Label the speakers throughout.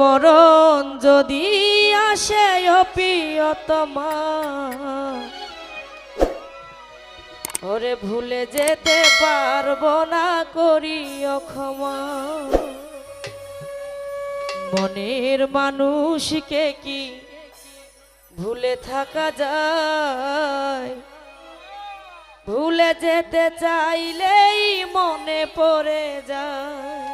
Speaker 1: মরণ যদি আসে অপিয়তমা ওরে ভুলে যেতে পারব না করি ক্ষমা। মনের মানুষকে কি ভুলে থাকা যায়? ভুলে যেতে চাইলেই মনে পড়ে যায়।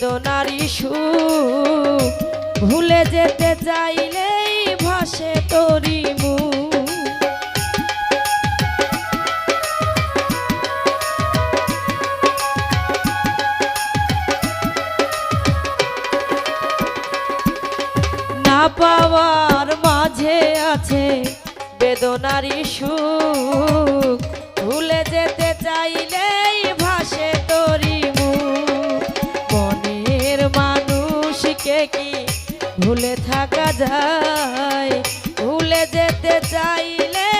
Speaker 1: বেদনার ইস্যু ভুলে যেতে চাইলেই ভাসে তরি মুখ। না পাওয়ার মাঝে আছে বেদনার সুখ। ভুলে যেতে চাইলেই ভুলে থাকা যায় ভুলে যেতে চাইলেই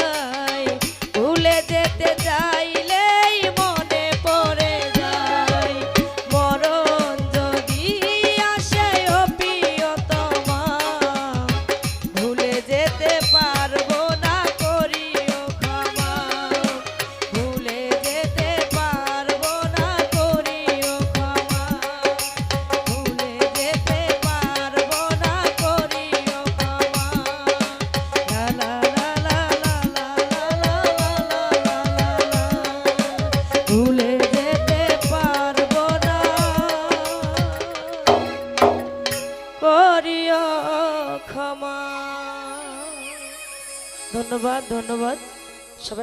Speaker 1: ক্ষমা। ধন্যবাদ ধন্যবাদ।